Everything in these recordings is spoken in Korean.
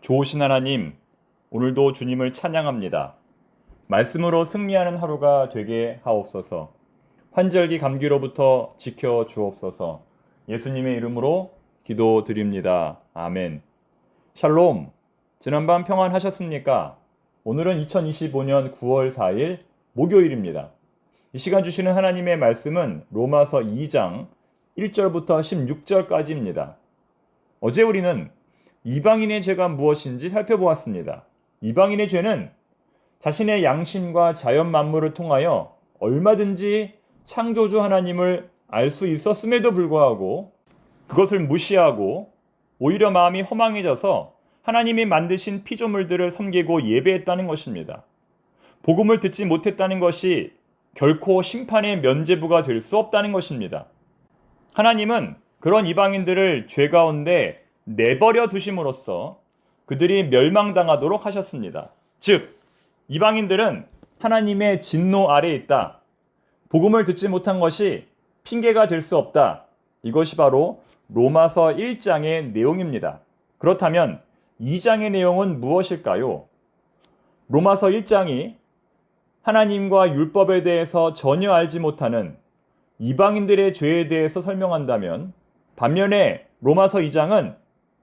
좋으신 하나님, 오늘도 주님을 찬양합니다. 말씀으로 승리하는 하루가 되게 하옵소서. 환절기 감기로부터 지켜 주옵소서. 예수님의 이름으로 기도드립니다. 아멘. 샬롬. 지난밤 평안하셨습니까? 오늘은 2025년 9월 4일 목요일입니다. 이 시간 주시는 하나님의 말씀은 로마서 2장 1절부터 16절까지입니다. 어제 우리는 이방인의 죄가 무엇인지 살펴보았습니다. 이방인의 죄는 자신의 양심과 자연 만물을 통하여 얼마든지 창조주 하나님을 알 수 있었음에도 불구하고 그것을 무시하고 오히려 마음이 허망해져서 하나님이 만드신 피조물들을 섬기고 예배했다는 것입니다. 복음을 듣지 못했다는 것이 결코 심판의 면제부가 될 수 없다는 것입니다. 하나님은 그런 이방인들을 죄 가운데 내버려 두심으로써 그들이 멸망당하도록 하셨습니다. 즉, 이방인들은 하나님의 진노 아래에 있다. 복음을 듣지 못한 것이 핑계가 될 수 없다. 이것이 바로 로마서 1장의 내용입니다. 그렇다면 2장의 내용은 무엇일까요? 로마서 1장이 하나님과 율법에 대해서 전혀 알지 못하는 이방인들의 죄에 대해서 설명한다면 반면에 로마서 2장은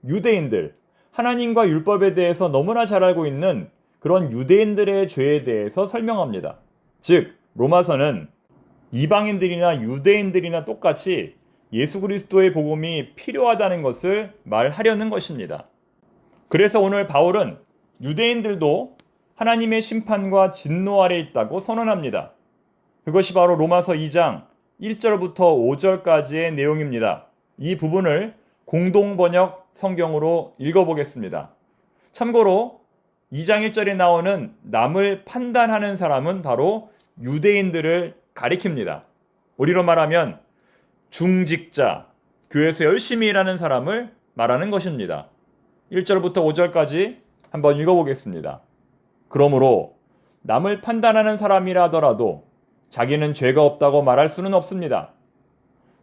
유대인들, 하나님과 율법에 대해서 너무나 잘 알고 있는 그런 유대인들의 죄에 대해서 설명합니다. 즉, 로마서는 이방인들이나 유대인들이나 똑같이 예수 그리스도의 복음이 필요하다는 것을 말하려는 것입니다. 그래서 오늘 바울은 유대인들도 하나님의 심판과 진노 아래 있다고 선언합니다. 그것이 바로 로마서 2장 1절부터 5절까지의 내용입니다. 이 부분을 공동 번역 성경으로 읽어보겠습니다. 참고로 2장 1절에 나오는 남을 판단하는 사람은 바로 유대인들을 가리킵니다. 우리로 말하면 중직자, 교회에서 열심히 일하는 사람을 말하는 것입니다. 1절부터 5절까지 한번 읽어보겠습니다. 그러므로 남을 판단하는 사람이라 하더라도 자기는 죄가 없다고 말할 수는 없습니다.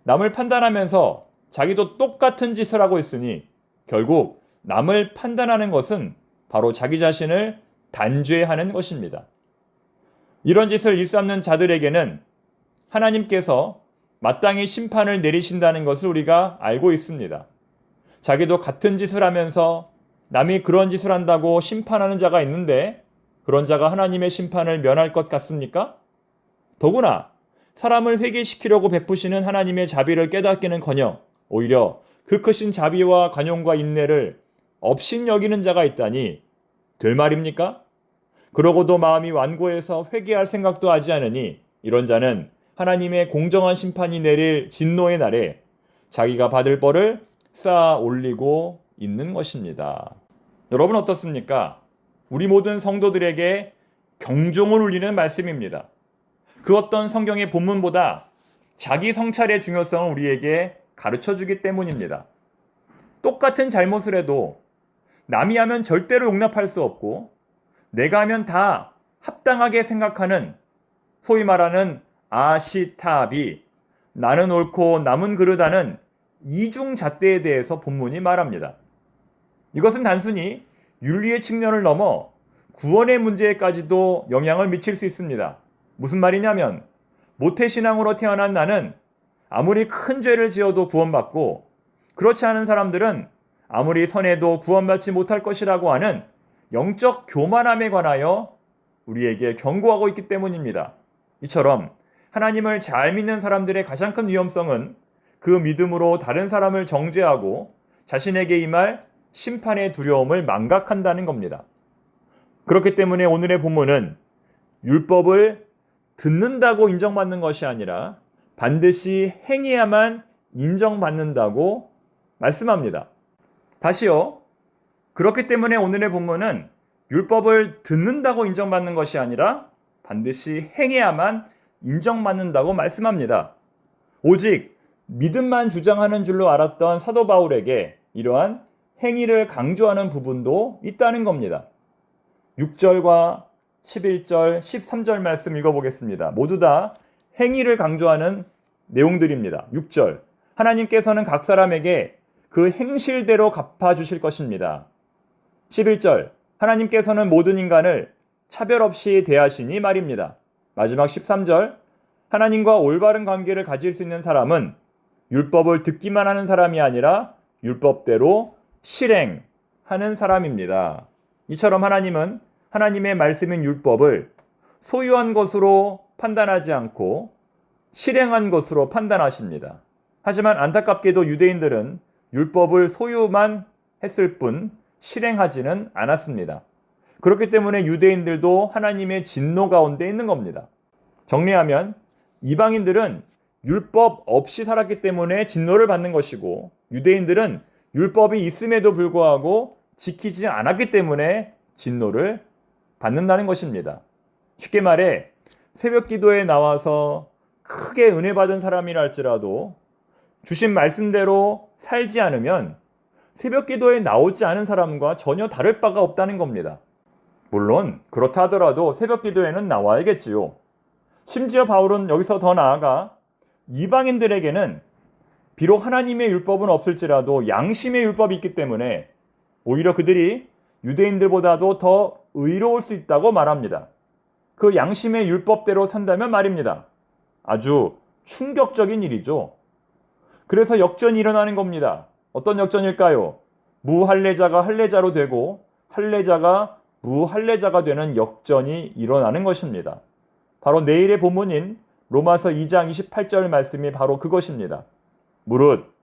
남을 판단하면서 자기도 똑같은 짓을 하고 있으니 결국 남을 판단하는 것은 바로 자기 자신을 단죄하는 것입니다. 이런 짓을 일삼는 자들에게는 하나님께서 마땅히 심판을 내리신다는 것을 우리가 알고 있습니다. 자기도 같은 짓을 하면서 남이 그런 짓을 한다고 심판하는 자가 있는데 그런 자가 하나님의 심판을 면할 것 같습니까? 더구나 사람을 회개시키려고 베푸시는 하나님의 자비를 깨닫기는 커녕 오히려 그 크신 자비와 관용과 인내를 업신 여기는 자가 있다니 될 말입니까? 그러고도 마음이 완고해서 회개할 생각도 하지 않으니 이런 자는 하나님의 공정한 심판이 내릴 진노의 날에 자기가 받을 벌을 쌓아 올리고 있는 것입니다. 여러분 어떻습니까? 우리 모든 성도들에게 경종을 울리는 말씀입니다. 그 어떤 성경의 본문보다 자기 성찰의 중요성을 우리에게 가르쳐 주기 때문입니다. 똑같은 잘못을 해도 남이 하면 절대로 용납할 수 없고 내가 하면 다 합당하게 생각하는 소위 말하는 아시타비 나는 옳고 남은 그르다는 이중 잣대에 대해서 본문이 말합니다. 이것은 단순히 윤리의 측면을 넘어 구원의 문제에까지도 영향을 미칠 수 있습니다. 무슨 말이냐면 모태신앙으로 태어난 나는 아무리 큰 죄를 지어도 구원받고 그렇지 않은 사람들은 아무리 선해도 구원받지 못할 것이라고 하는 영적 교만함에 관하여 우리에게 경고하고 있기 때문입니다. 이처럼 하나님을 잘 믿는 사람들의 가장 큰 위험성은 그 믿음으로 다른 사람을 정죄하고 자신에게 임할 심판의 두려움을 망각한다는 겁니다. 그렇기 때문에 오늘의 본문은 율법을 듣는다고 인정받는 것이 아니라 반드시 행해야만 인정받는다고 말씀합니다. 다시요. 그렇기 때문에 오늘의 본문은 율법을 듣는다고 인정받는 것이 아니라 반드시 행해야만 인정받는다고 말씀합니다. 오직 믿음만 주장하는 줄로 알았던 사도 바울에게 이러한 행위를 강조하는 부분도 있다는 겁니다. 6절과 11절, 13절 말씀 읽어보겠습니다. 모두 다 행위를 강조하는 내용들입니다. 6절. 하나님께서는 각 사람에게 그 행실대로 갚아주실 것입니다. 11절 하나님께서는 모든 인간을 차별 없이 대하시니 말입니다. 마지막 13절 하나님과 올바른 관계를 가질 수 있는 사람은 율법을 듣기만 하는 사람이 아니라 율법대로 실행하는 사람입니다. 이처럼 하나님은 하나님의 말씀인 율법을 소유한 것으로 판단하지 않고 실행한 것으로 판단하십니다. 하지만 안타깝게도 유대인들은 율법을 소유만 했을 뿐 실행하지는 않았습니다. 그렇기 때문에 유대인들도 하나님의 진노 가운데 있는 겁니다. 정리하면 이방인들은 율법 없이 살았기 때문에 진노를 받는 것이고 유대인들은 율법이 있음에도 불구하고 지키지 않았기 때문에 진노를 받는다는 것입니다. 쉽게 말해 새벽 기도에 나와서 크게 은혜 받은 사람이라 할지라도 주신 말씀대로 살지 않으면 새벽 기도에 나오지 않은 사람과 전혀 다를 바가 없다는 겁니다. 물론 그렇다 하더라도 새벽 기도에는 나와야겠지요. 심지어 바울은 여기서 더 나아가 이방인들에게는 비록 하나님의 율법은 없을지라도 양심의 율법이 있기 때문에 오히려 그들이 유대인들보다도 더 의로울 수 있다고 말합니다. 그 양심의 율법대로 산다면 말입니다. 아주 충격적인 일이죠. 그래서 역전이 일어나는 겁니다. 어떤 역전일까요? 무할례자가 할례자로 되고 할례자가 무할례자가 되는 역전이 일어나는 것입니다. 바로 내일의 본문인 로마서 2장 28절 말씀이 바로 그것입니다. 무릇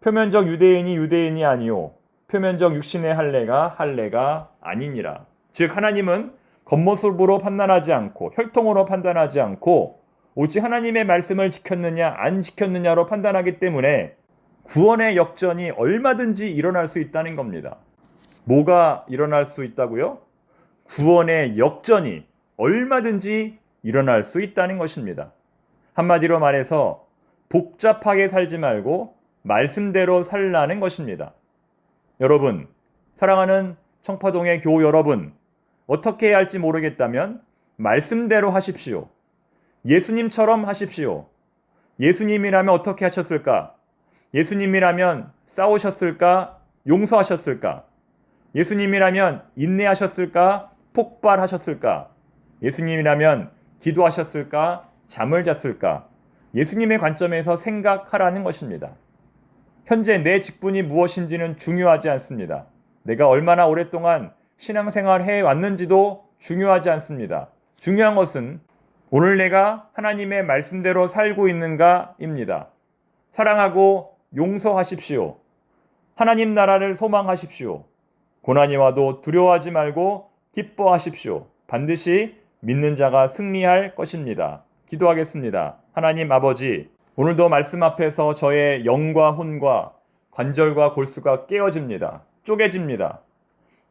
표면적 유대인이 유대인이 아니요 표면적 육신의 할례가 할례가 아니니라. 즉 하나님은 겉모습으로 판단하지 않고 혈통으로 판단하지 않고 오직 하나님의 말씀을 지켰느냐 안 지켰느냐로 판단하기 때문에 구원의 역전이 얼마든지 일어날 수 있다는 겁니다. 뭐가 일어날 수 있다고요? 구원의 역전이 얼마든지 일어날 수 있다는 것입니다. 한마디로 말해서 복잡하게 살지 말고 말씀대로 살라는 것입니다. 여러분, 사랑하는 청파동의 교우 여러분, 어떻게 해야 할지 모르겠다면 말씀대로 하십시오. 예수님처럼 하십시오. 예수님이라면 어떻게 하셨을까? 예수님이라면 싸우셨을까? 용서하셨을까? 예수님이라면 인내하셨을까? 폭발하셨을까? 예수님이라면 기도하셨을까? 잠을 잤을까? 예수님의 관점에서 생각하라는 것입니다. 현재 내 직분이 무엇인지는 중요하지 않습니다. 내가 얼마나 오랫동안 신앙생활 해 왔는지도 중요하지 않습니다. 중요한 것은 오늘 내가 하나님의 말씀대로 살고 있는가입니다. 사랑하고 용서하십시오. 하나님 나라를 소망하십시오. 고난이 와도 두려워하지 말고 기뻐하십시오. 반드시 믿는 자가 승리할 것입니다. 기도하겠습니다. 하나님 아버지, 오늘도 말씀 앞에서 저의 영과 혼과 관절과 골수가 깨어집니다. 쪼개집니다.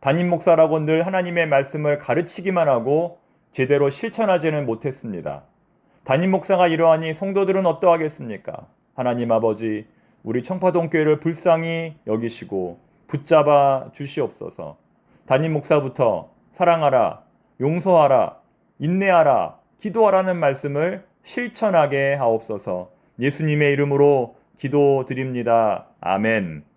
담임 목사라고 늘 하나님의 말씀을 가르치기만 하고 제대로 실천하지는 못했습니다. 담임 목사가 이러하니 성도들은 어떠하겠습니까? 하나님 아버지, 우리 청파동 교회를 불쌍히 여기시고 붙잡아 주시옵소서. 담임 목사부터 사랑하라, 용서하라, 인내하라, 기도하라는 말씀을 실천하게 하옵소서. 예수님의 이름으로 기도드립니다. 아멘.